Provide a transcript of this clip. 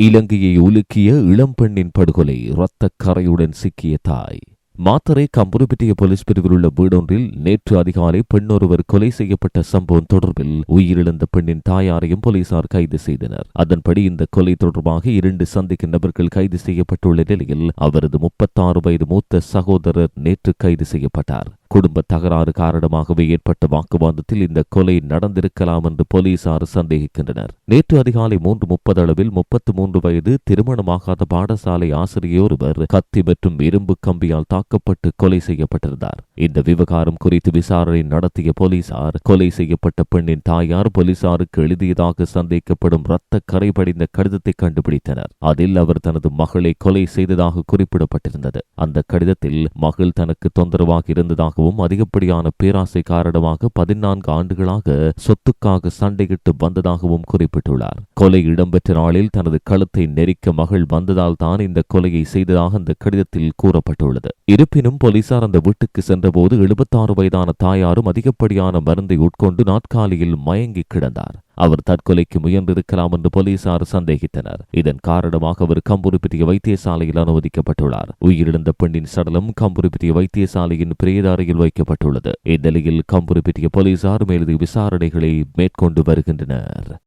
இலங்கையை உலுக்கிய இளம்பெண்ணின் படுகொலை இரத்தக் கரையுடன் சிக்கிய தாய். மாத்தரை கம்புருப்பிட்டிய போலீஸ் பிரிவில் உள்ள வீடொன்றில் நேற்று அதிகாலை பெண்ணொருவர் கொலை செய்யப்பட்ட சம்பவம் தொடர்பில் உயிரிழந்த பெண்ணின் தாயாரையும் போலீசார் கைது செய்தனர். அதன்படி இந்த கொலை தொடர்பாக இரண்டு சந்திக்கும் நபர்கள் கைது செய்யப்பட்டுள்ள நிலையில் அவரது முப்பத்தாறு வயது மூத்த சகோதரர் நேற்று கைது செய்யப்பட்டார். குடும்ப தகராறு காரணமாகவே ஏற்பட்ட வாக்குவாதத்தில் இந்த கொலை நடந்திருக்கலாம் என்று போலீசார் சந்தேகிக்கின்றனர். நேற்று அதிகாலை மூன்று முப்பது அளவில் முப்பத்து மூன்று வயது திருமணமாகாத பாடசாலை ஆசிரியர் கத்தி மற்றும் இரும்பு கம்பியால் தாக்கப்பட்டு கொலை செய்யப்பட்டிருந்தார். இந்த விவகாரம் குறித்து விசாரணை நடத்திய போலீசார் கொலை செய்யப்பட்ட பெண்ணின் தாயார் போலீசாருக்கு எழுதியதாக சந்தேகிக்கப்படும் இரத்த கரை படிந்த கடிதத்தை கண்டுபிடித்தனர். அதில் அவர் தனது மகளை கொலை செய்ததாக குறிப்பிடப்பட்டிருந்தது. அந்த கடிதத்தில் மகள் தனக்கு தொந்தரவாக இருந்ததாக காரணமாகவும் அதிகப்படியான பேராசை காரணமாக பதினான்கு ஆண்டுகளாக சொத்துக்காக சண்டையிட்டு வந்ததாகவும் குறிப்பிட்டுள்ளார். கொலை இடம்பெற்ற நாளில் தனது கழுத்தை நெரிக்க மகள் வந்ததால் தான் இந்த கொலையை செய்ததாக அந்த கடிதத்தில் கூறப்பட்டுள்ளது. இருப்பினும் போலீசார் அந்த வீட்டுக்கு சென்றபோது எழுபத்தாறு வயதான தாயாரும் அதிகப்படியான மருந்தை உட்கொண்டு நாட்காலியில் மயங்கி கிடந்தார். அவர் தற்கொலைக்கு முயன்றிருக்கலாம் என்று போலீசார் சந்தேகித்தனர். இதன் காரணமாக அவர் கம்புருப்பிட்டிய வைத்தியசாலையில் அனுமதிக்கப்பட்டுள்ளார். உயிரிழந்த பெண்ணின் சடலம் கம்புருப்பிட்டிய வைத்தியசாலையின் பிரேத அறையில் வைக்கப்பட்டுள்ளது. இந்நிலையில் கம்புருப்பிட்டிய போலீசார் மேலதிக விசாரணைகளை மேற்கொண்டு வருகின்றனர்.